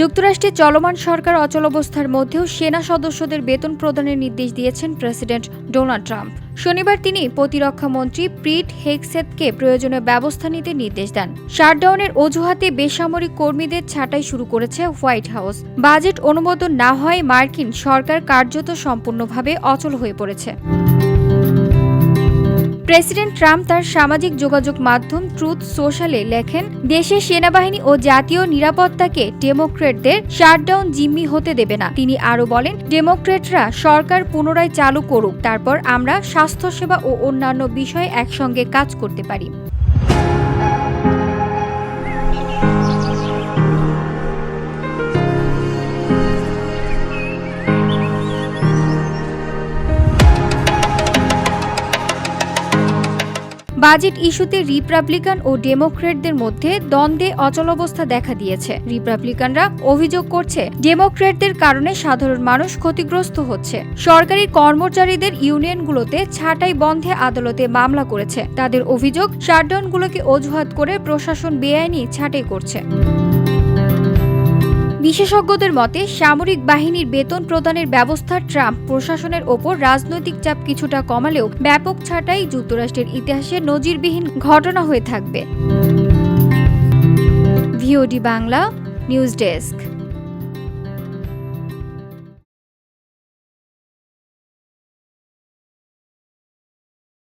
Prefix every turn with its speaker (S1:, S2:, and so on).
S1: যুক্তরাষ্ট্রে চলমান সরকার অচল অবস্থার মধ্যেও সেনা সদস্যদের বেতন প্রদানের নির্দেশ দিয়েছেন প্রেসিডেন্ট ডোনাল্ড ট্রাম্প। শনিবার তিনি প্রতিরক্ষা মন্ত্রী প্রিট হেগসেতকে প্রয়োজনীয় ব্যবস্থা নিতে নির্দেশ দেন। শাটডাউনের অজুহাতে বেসামরিক কর্মীদের ছাঁটাই শুরু করেছে হোয়াইট হাউস। বাজেট অনুমোদন না হয় মার্কিন সরকার কার্যত সম্পূর্ণভাবে অচল হয়ে পড়েছে। প্রেসিডেন্ট ট্রাম্প তার সামাজিক যোগাযোগ মাধ্যম ট্রুথ সোশ্যালে লেখেন, দেশের সেনাবাহিনী ও জাতীয় নিরাপত্তাকে ডেমোক্রেটদের শাটডাউন জিম্মি হতে দেবে না। তিনি আরও বলেন, ডেমোক্রেটরা সরকার পুনরায় চালু করুক, তারপর আমরা স্বাস্থ্যসেবা ও অন্যান্য বিষয়ে একসঙ্গে কাজ করতে পারি। বাজেট ইস্যুতে রিপাবলিকান ও ডেমোক্রেটদের মধ্যে দ্বন্দ্বে অচলাবস্থা দেখা দিয়েছে। রিপাবলিকানরা অভিযোগ করছে, ডেমোক্রেটদের কারণে সাধারণ মানুষ ক্ষতিগ্রস্ত হচ্ছে। সরকারি কর্মচারীদের ইউনিয়নগুলোতে ছাঁটাই বন্ধে আদালতে মামলা করেছে। তাদের অভিযোগ, শাটডাউনগুলোকে অজুহাত করে প্রশাসন বেআইনি ছাঁটাই করছে। বিশেষজ্ঞদের মতে, সামরিক বাহিনীর বেতন প্রদানের ব্যবস্থা ট্রাম্প প্রশাসনের ওপর রাজনৈতিক চাপ কিছুটা কমালেও ব্যাপক ছাটাই যুক্তরাষ্ট্রের ইতিহাসে নজিরবিহীন ঘটনা হয়ে থাকবে। VOD Bangla, news desk.